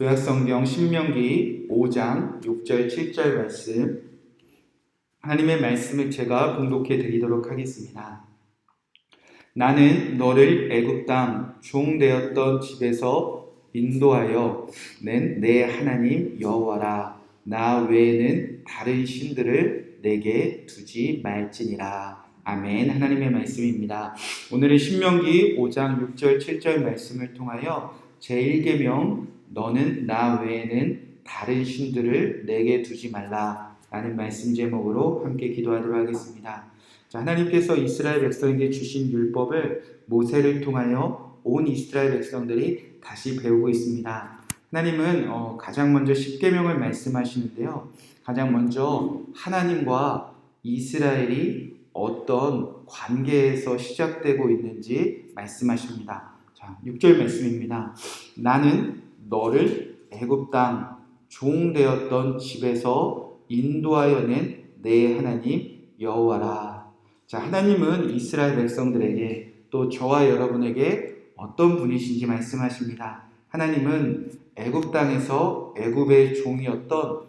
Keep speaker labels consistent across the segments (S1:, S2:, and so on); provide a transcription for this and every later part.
S1: 구약성경 신명기 5장 6절 7절 말씀 하나님의 말씀을 제가 공독해 드리도록 하겠습니다. 나는 너를 애굽 땅 종되었던 집에서 인도하여 낸 내 하나님 여호와라 나 외에는 다른 신들을 내게 두지 말지니라. 아멘. 하나님의 말씀입니다. 오늘은 신명기 5장 6절 7절 말씀을 통하여 제1계명 너는 나 외에는 다른 신들을 내게 두지 말라 라는 말씀 제목으로 함께 기도하도록 하겠습니다. 자, 하나님께서 이스라엘 백성에게 주신 율법을 모세를 통하여 온 이스라엘 백성들이 다시 배우고 있습니다. 하나님은 어, 가장 먼저 십계명을 말씀하시는데요. 가장 먼저 하나님과 이스라엘이 어떤 관계에서 시작되고 있는지 말씀하십니다. 자, 6절 말씀입니다. 나는 너를 애굽 땅 종되었던 집에서 인도하여 낸 내 하나님 여호와라. 자, 하나님은 이스라엘 백성들에게 또 저와 여러분에게 어떤 분이신지 말씀하십니다. 하나님은 애굽 땅에서 애굽의 종이었던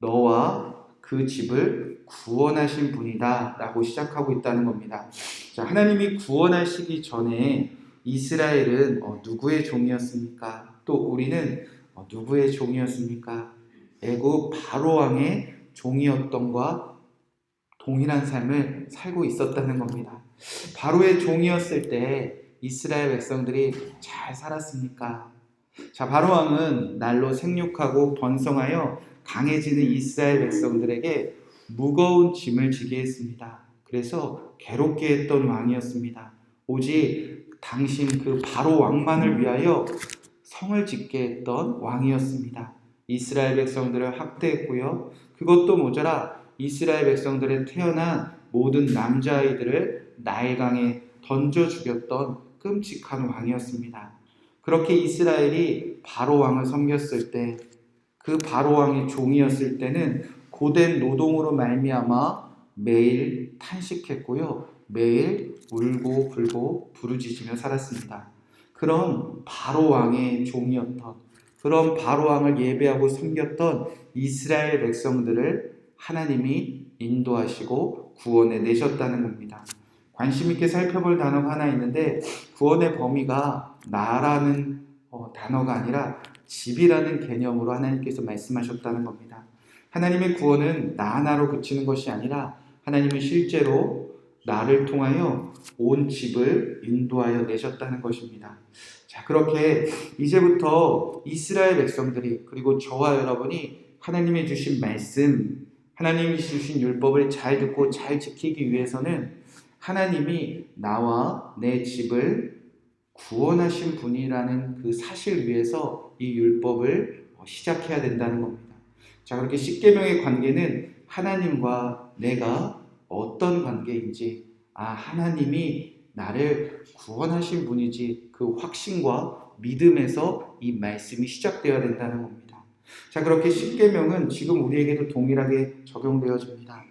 S1: 너와 그 집을 구원하신 분이다라고 시작하고 있다는 겁니다. 자, 하나님이 구원하시기 전에 이스라엘은 어, 누구의 종이었습니까? 또 우리는 어, 누구의 종이었습니까? 애굽 바로 왕의 종이었던과 동일한 삶을 살고 있었다는 겁니다. 바로의 종이었을 때 이스라엘 백성들이 잘 살았습니까? 자, 바로 왕은 날로 생육하고 번성하여 강해지는 이스라엘 백성들에게 무거운 짐을 지게 했습니다. 그래서 괴롭게 했던 왕이었습니다. 오직 당신 그 바로 왕만을 위하여 성을 짓게 했던 왕이었습니다. 이스라엘 백성들을 학대했고요. 그것도 모자라 이스라엘 백성들의 태어난 모든 남자아이들을 나일강에 던져 죽였던 끔찍한 왕이었습니다. 그렇게 이스라엘이 바로 왕을 섬겼을 때, 그 바로 왕의 종이었을 때는 고된 노동으로 말미암아 매일 탄식했고요, 매일 울고 불고 부르짖으며 살았습니다. 그런 바로 왕의 종이었던 그런 바로 왕을 예배하고 섬겼던 이스라엘 백성들을 하나님이 인도하시고 구원해 내셨다는 겁니다. 관심 있게 살펴볼 단어가 하나 있는데 구원의 범위가 나라는 어, 단어가 아니라 집이라는 개념으로 하나님께서 말씀하셨다는 겁니다. 하나님의 구원은 나 하나로 그치는 것이 아니라 하나님은 실제로 나를 통하여 온 집을 인도하여 내셨다는 것입니다. 자, 그렇게 이제부터 이스라엘 백성들이 그리고 저와 여러분이 하나님이 주신 말씀, 하나님이 주신 율법을 잘 듣고 잘 지키기 위해서는 하나님이 나와 내 집을 구원하신 분이라는 그 사실 위에서 이 율법을 시작해야 된다는 겁니다. 자, 그렇게 십계명의 관계는 하나님과 내가 어떤 관계인지, 아, 하나님이 나를 구원하신 분이지 그 확신과 믿음에서 이 말씀이 시작되어야 된다는 겁니다. 자, 그렇게 십계명은 지금 우리에게도 동일하게 적용되어집니다.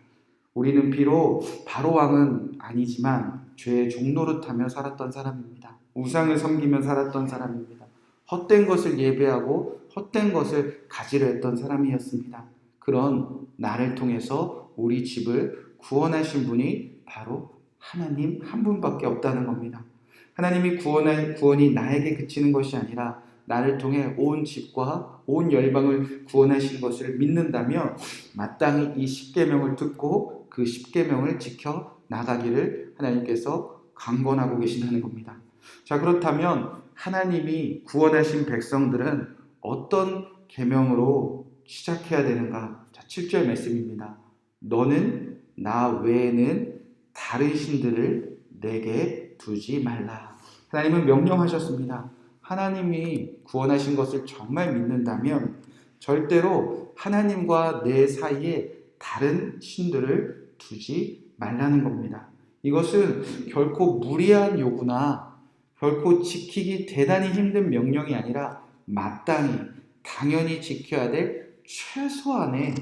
S1: 우리는 비록 바로 왕은 아니지만 죄의 종노릇하며 살았던 사람입니다. 우상을 섬기며 살았던 사람입니다. 헛된 것을 예배하고 헛된 것을 가지려 했던 사람이었습니다. 그런 나를 통해서 우리 집을 구원하신 분이 바로 하나님 한 분밖에 없다는 겁니다. 하나님이 구원한 구원이 나에게 그치는 것이 아니라 나를 통해 온 집과 온 열방을 구원하신 것을 믿는다면 마땅히 이 십계명을 듣고 그 십계명을 지켜 나가기를 하나님께서 강권하고 계신다는 겁니다. 자 그렇다면 하나님이 구원하신 백성들은 어떤 계명으로 시작해야 되는가? 자 7절 말씀입니다. 너는 나 외에는 다른 신들을 내게 두지 말라. 하나님은 명령하셨습니다. 하나님이 구원하신 것을 정말 믿는다면 절대로 하나님과 내 사이에 다른 신들을 두지 말라는 겁니다. 이것은 결코 무리한 요구나 결코 지키기 대단히 힘든 명령이 아니라 마땅히 당연히 지켜야 될 최소한의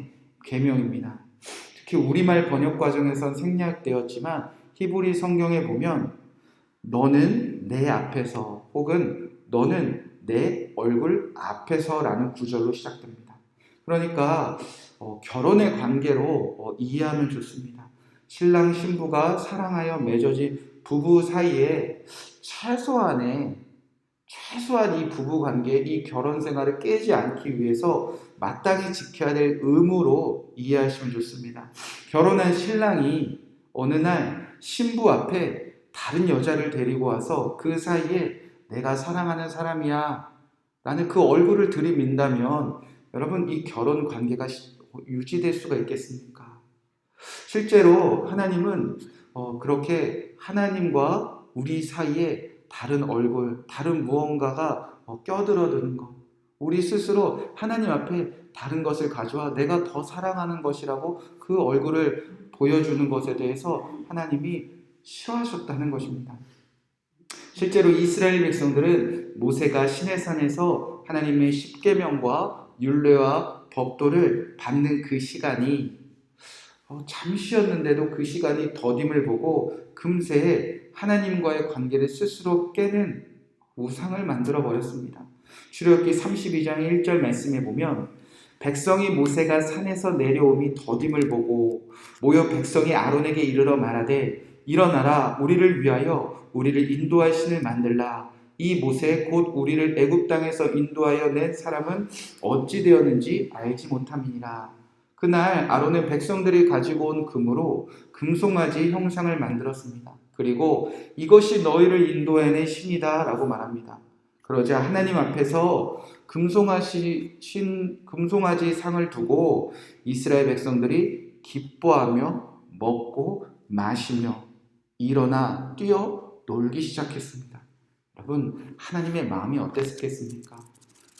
S1: 계명입니다. 특히 우리말 번역 과정에선 생략되었지만 히브리 성경에 보면 너는 내 앞에서 혹은 너는 내 얼굴 앞에서라는 구절로 시작됩니다. 그러니까 어, 결혼의 관계로 어, 이해하면 좋습니다. 신랑 신부가 사랑하여 맺어진 부부 사이에 최소한의 최소한 이 부부 관계, 이 결혼 생활을 깨지 않기 위해서 마땅히 지켜야 될 의무로 이해하시면 좋습니다. 결혼한 신랑이 어느 날 신부 앞에 다른 여자를 데리고 와서 그 사이에 내가 사랑하는 사람이야 라는 그 얼굴을 들이민다면 여러분 이 결혼 관계가 유지될 수가 있겠습니까? 실제로 하나님은 어, 그렇게 하나님과 우리 사이에 다른 얼굴, 다른 무언가가 어, 껴들어드는 것, 우리 스스로 하나님 앞에 다른 것을 가져와 내가 더 사랑하는 것이라고 그 얼굴을 보여주는 것에 대해서 하나님이 싫어하셨다는 것입니다. 실제로 이스라엘 백성들은 모세가 시내산에서 하나님의 십계명과 율례와 법도를 받는 그 시간이 어, 잠시였는데도 그 시간이 더딤을 보고 금세 하나님과의 관계를 스스로 깨는 우상을 만들어 버렸습니다. 출애굽기 32장 1절 말씀에 보면 백성이 모세가 산에서 내려오미 더딤을 보고 모여 백성이 아론에게 이르러 말하되 일어나라 우리를 위하여 우리를 인도할 신을 만들라 이 모세 곧 우리를 애굽 땅에서 인도하여 낸 사람은 어찌 되었는지 알지 못함이니라 그날 아론은 백성들이 가지고 온 금으로 금송아지 형상을 만들었습니다. 그리고 이것이 너희를 인도해낸 신이다 라고 말합니다. 그러자 하나님 앞에서 금송아지, 신, 금송아지 상을 두고 이스라엘 백성들이 기뻐하며 먹고 마시며 일어나 뛰어 놀기 시작했습니다. 여러분, 하나님의 마음이 어땠겠습니까?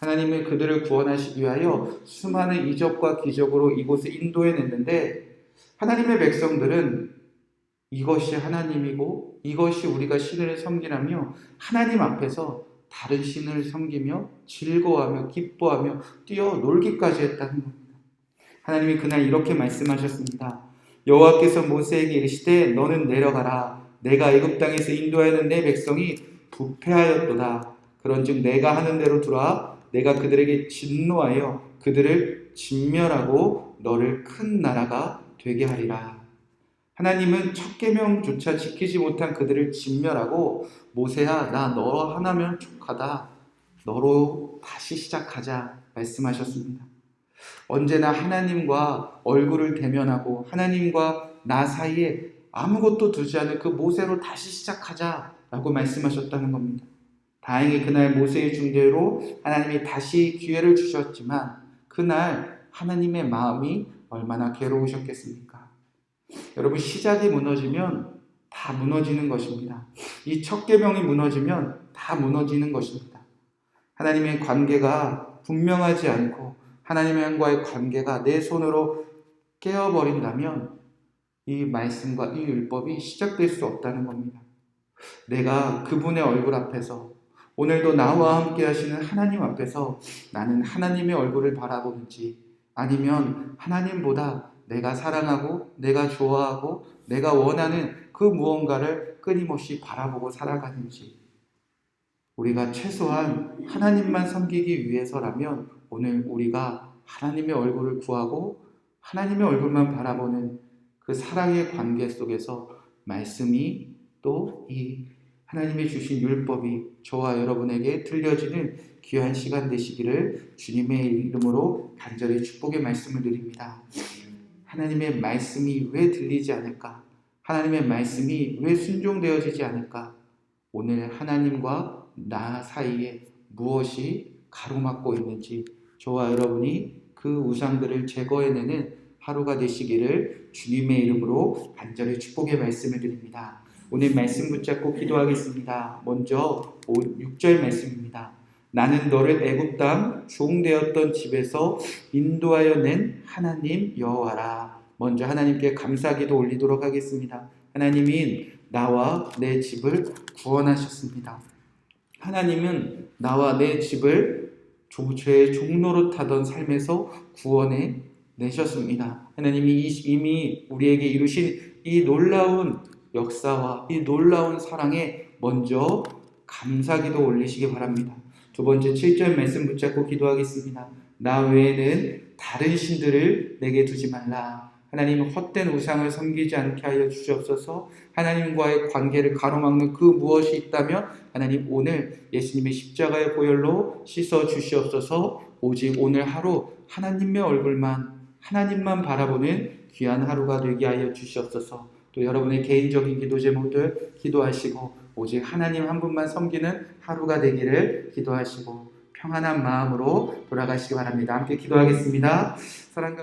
S1: 하나님은 그들을 구원하시기 위하여 수많은 이적과 기적으로 이곳에 인도해 냈는데 하나님의 백성들은 이것이 하나님이고 이것이 우리가 신을 섬기라며 하나님 앞에서 다른 신을 섬기며 즐거워하며 기뻐하며 뛰어 놀기까지 했다는 겁니다. 하나님이 그날 이렇게 말씀하셨습니다. 여호와께서 모세에게 이르시되 너는 내려가라 내가 애굽 땅에서 인도하는 내 백성이 부패하였도다. 그런즉 내가 하는 대로 들어와 내가 그들에게 진노하여 그들을 진멸하고 너를 큰 나라가 되게 하리라. 하나님은 첫 계명조차 지키지 못한 그들을 진멸하고 모세야 나 너 하나면 족하다. 너로 다시 시작하자 말씀하셨습니다. 언제나 하나님과 얼굴을 대면하고 하나님과 나 사이에 아무것도 두지 않은 그 모세로 다시 시작하자라고 말씀하셨다는 겁니다. 다행히 그날 모세의 중재로 하나님이 다시 기회를 주셨지만 그날 하나님의 마음이 얼마나 괴로우셨겠습니까? 여러분 시작이 무너지면 다 무너지는 것입니다. 이첫 계명이 무너지면 다 무너지는 것입니다. 하나님의 관계가 분명하지 않고 하나님과의 관계가 내 손으로 깨어버린다면 이 말씀과 이 율법이 시작될 수 없다는 겁니다. 내가 그분의 얼굴 앞에서 오늘도 나와 함께 하시는 하나님 앞에서 나는 하나님의 얼굴을 바라보는지 아니면 하나님보다 내가 사랑하고 내가 좋아하고 내가 원하는 그 무언가를 끊임없이 바라보고 살아가는지 우리가 최소한 하나님만 섬기기 위해서라면 오늘 우리가 하나님의 얼굴을 구하고 하나님의 얼굴만 바라보는 그 사랑의 관계 속에서 말씀이 또 이 하나님이 주신 율법이 저와 여러분에게 들려지는 귀한 시간 되시기를 주님의 이름으로 간절히 축복의 말씀을 드립니다. 하나님의 말씀이 왜 들리지 않을까? 하나님의 말씀이 왜 순종되어지지 않을까? 오늘 하나님과 나 사이에 무엇이 가로막고 있는지 저와 여러분이 그 우상들을 제거해내는 하루가 되시기를 주님의 이름으로 간절히 축복의 말씀을 드립니다. 오늘 말씀 붙잡고 기도하겠습니다. 먼저 6절 말씀입니다. 나는 너를 애굽 땅 종되었던 집에서 인도하여 낸 하나님 여호와라. 먼저 하나님께 감사기도 올리도록 하겠습니다. 하나님이 나와 내 집을 구원하셨습니다. 하나님은 나와 내 집을 죄의 종로로 타던 삶에서 구원해 내셨습니다. 하나님이 이미 우리에게 이루신 이 놀라운 역사와 이 놀라운 사랑에 먼저 감사기도 올리시기 바랍니다. 두 번째 7절 말씀 붙잡고 기도하겠습니다. 나 외에는 다른 신들을 내게 두지 말라. 하나님 헛된 우상을 섬기지 않게 하여 주시옵소서. 하나님과의 관계를 가로막는 그 무엇이 있다면 하나님 오늘 예수님의 십자가의 보혈로 씻어 주시옵소서. 오직 오늘 하루 하나님의 얼굴만 하나님만 바라보는 귀한 하루가 되게 하여 주시옵소서. 또 여러분의 개인적인 기도 제목들 기도하시고 오직 하나님 한 분만 섬기는 하루가 되기를 기도하시고 평안한 마음으로 돌아가시기 바랍니다. 함께 기도하겠습니다. 사랑과